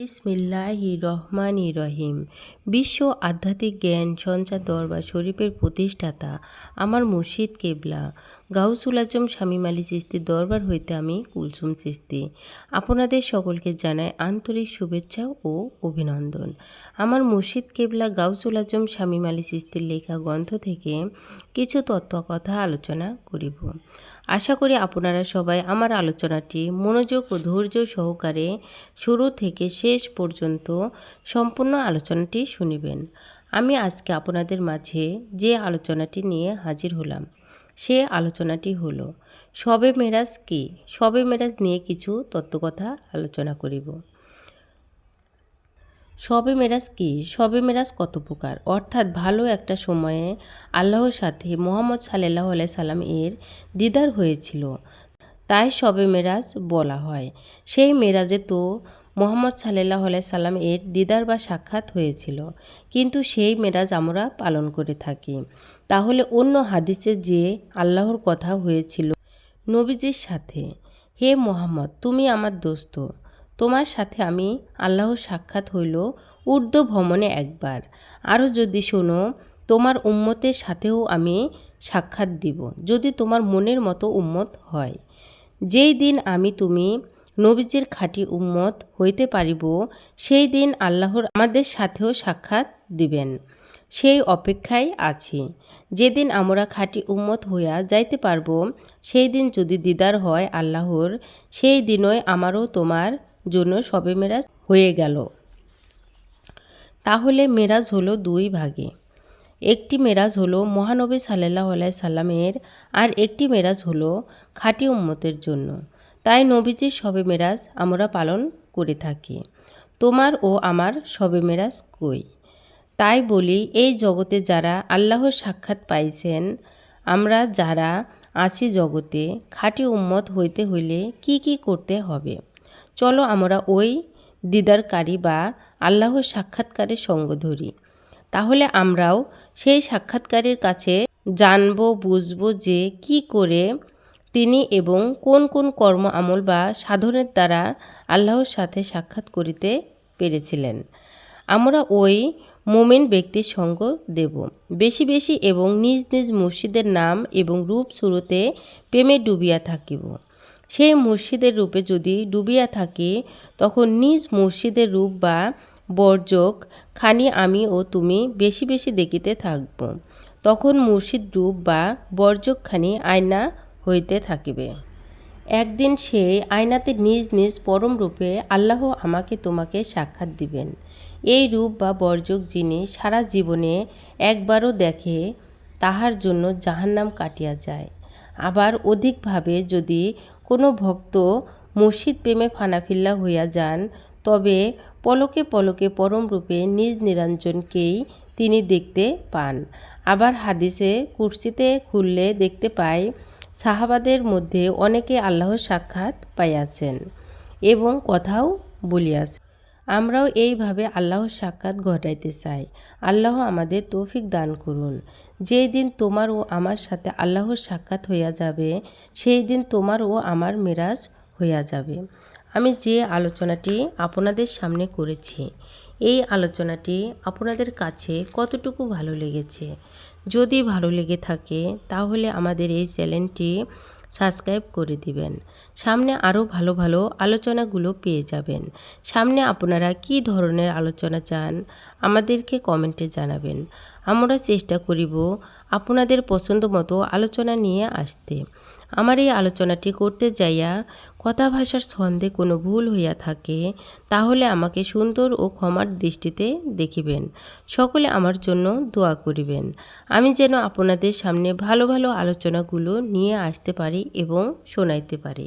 ইসমিল্লাহি রহমান রহিম বিশ্ব আধ্যাত্মিক জ্ঞান সঞ্চার দরবার শরীফের প্রতিষ্ঠাতা আমার মুর্শিদ কেবলা। গাউসুল আজম স্বামী আলী চিস্তির দরবার হইতে আমি কুলসুম চিস্তি আপনাদের সকলকে জানাই আন্তরিক শুভেচ্ছা ও অভিনন্দন। আমার মুর্শিদ কেবলা গাউসুল আজম স্বামী আলী চিস্তির লেখা গ্রন্থ থেকে কিছু তত্ত্ব কথা আলোচনা করিব। আশা করি আপনারা সবাই আমার আলোচনাটি মনোযোগ ও ধৈর্য সহকারে শুরু থেকে শেষ পর্যন্ত সম্পূর্ণ আলোচনাটি শুনিবেন। আমি আজকে আপনাদের মাঝে যে আলোচনাটি নিয়ে হাজির হলাম সে আলোচনাটি হলো, সবে মেরাজ কি? শবে মেরাজ নিয়ে কিছু তত্ত্বকথা আলোচনা করিব। শবে মেরাজ কি? শবে মেরাজ কত প্রকার? অর্থাৎ ভালো একটা সময়ে আল্লাহর সাথে মোহাম্মদ সাল্লাহ আলাই সাল্লাম এর দিদার হয়েছিল। তাই শবে মেরাজ বলা হয়। সেই মেরাজে তো মোহাম্মদ সাল্লাহ সাল্লাম এর দিদার বা সাক্ষাৎ হয়েছিল। কিন্তু সেই মেরাজ আমরা পালন করে থাকি। তাহলে অন্য হাদিসে যে আল্লাহর কথা হয়েছিল নবীজির সাথে, হে মোহাম্মদ, তুমি আমার দোস্ত। তোমার সাথে আমি আল্লাহর সাক্ষাৎ হইল ঊর্ধ্ব ভ্রমণে একবার। আরও যদি শোনো, তোমার উম্মতের সাথেও আমি সাক্ষাৎ দিব, যদি তোমার মনের মতো উম্মত হয়। যেই দিন আমি তুমি নবীজির খাঁটি উম্মত হইতে পারিব, সেই দিন আল্লাহর আমাদের সাথেও সাক্ষাৎ দিবেন। সেই অপেক্ষায় আছি। যেদিন আমরা খাঁটি উম্মত হইয়া যাইতে পারব, সেই দিন যদি দিদার হয় আল্লাহর, সেই দিনই আমারও তোমার জন্য সবে মেরাজ হয়ে গেল। তাহলে মেরাজ হলো দুই ভাগে। একটি মেরাজ হলো মহানবী সাল্লাহ আলাই সাল্লামের, আর একটি মেরাজ হলো খাঁটি উম্মতের জন্য। তাই নবীজির সবে মেরাজ আমরা পালন করে থাকি। তোমার ও আমার সবে মেরাজ কই? তাই বলি, এই জগতে যারা আল্লাহর সাক্ষাৎ পাইছেন, আমরা যারা আছি জগতে, খাঁটি উম্মত হইতে হইলে কি কি করতে হবে? চলো আমরা ওই দিদারকারী বা আল্লাহর সাক্ষাৎকারের সঙ্গ ধরি। তাহলে আমরাও সেই সাক্ষাৎকারের কাছে জানব, বুঝব যে কি করে তিনি এবং কোন কোন কর্ম আমল বা সাধনের দ্বারা আল্লাহর সাথে সাক্ষাৎ করিতে পেরেছিলেন। আমরা ওই মোমেন ব্যক্তির সঙ্গ দেব। বেশি বেশি এবং নিজ নিজ মসজিদের নাম এবং রূপ শুরুতে প্রেমে ডুবিয়া থাকিব। সেই মসজিদের রূপে যদি ডুবিয়া থাকি, তখন নিজ মসজিদের রূপ বা বর্জক খানি আমি ও তুমি বেশি বেশি দেখিতে থাকব। তখন মুর্শিদ রূপ বা বর্জকখানি আয়না হইতে থাকিবে। একদিন সে আয়নাতে নিজ নিজ পরম রূপে আল্লাহ আমাকে তোমাকে সাক্ষাৎ দিবেন। এই রূপ বা বর্জক যিনি সারা জীবনে একবারও দেখে, তাহার জন্য জাহান্নাম কাটিয়া যায়। আবার অধিকভাবে যদি কোনো ভক্ত মসজিদ প্রেমে ফানাফিল্লা হইয়া যান, তবে পলকে পলকে পরম রূপে নিজ নিরঞ্জনকেই তিনি দেখতে পান। আবার হাদিসে কুর্সিতে খুললে দেখতে পাই সাহাবাদের মধ্যে অনেকে আল্লাহর সাক্ষাৎ পাইয়াছেন এবং কথাও বলিয়াছে আমরাও এইভাবে আল্লাহর সাক্ষাৎ ঘটাইতে চাই। আল্লাহ আমাদের তৌফিক দান করুন। যেই দিন তোমার ও আমার সাথে আল্লাহর সাক্ষাৎ হইয়া যাবে, সেই দিন তোমার ও আমার মেরাজ হইয়া যাবে। আমি যে আলোচনাটি আপনাদের সামনে করেছি, এই আলোচনাটি আপনাদের কাছে কতটুকু ভালো লেগেছে যদি ভালো লেগে থাকে, তাহলে আমাদের এই চ্যানেলটি সাবস্ক্রাইব করে দিবেন। সামনে আরও ভালো ভালো আলোচনাগুলো পেয়ে যাবেন। সামনে আপনারা কি ধরনের আলোচনা চান, আমাদেরকে কমেন্টে জানাবেন। আমরা চেষ্টা করিব আপনাদের পছন্দ মতো আলোচনা নিয়ে আসতে। আমার এই আলোচনাটি করতে যাইয়া কথা ভাষার ছন্দে কোনো ভুল হইয়া থাকে, তাহলে আমাকে সুন্দর ও ক্ষমার দৃষ্টিতে দেখিবেন। সকলে আমার জন্য দোয়া করিবেন। আমি যেন আপনাদের সামনে ভালো ভালো আলোচনাগুলো নিয়ে আসতে পারি এবং শোনাইতে পারি।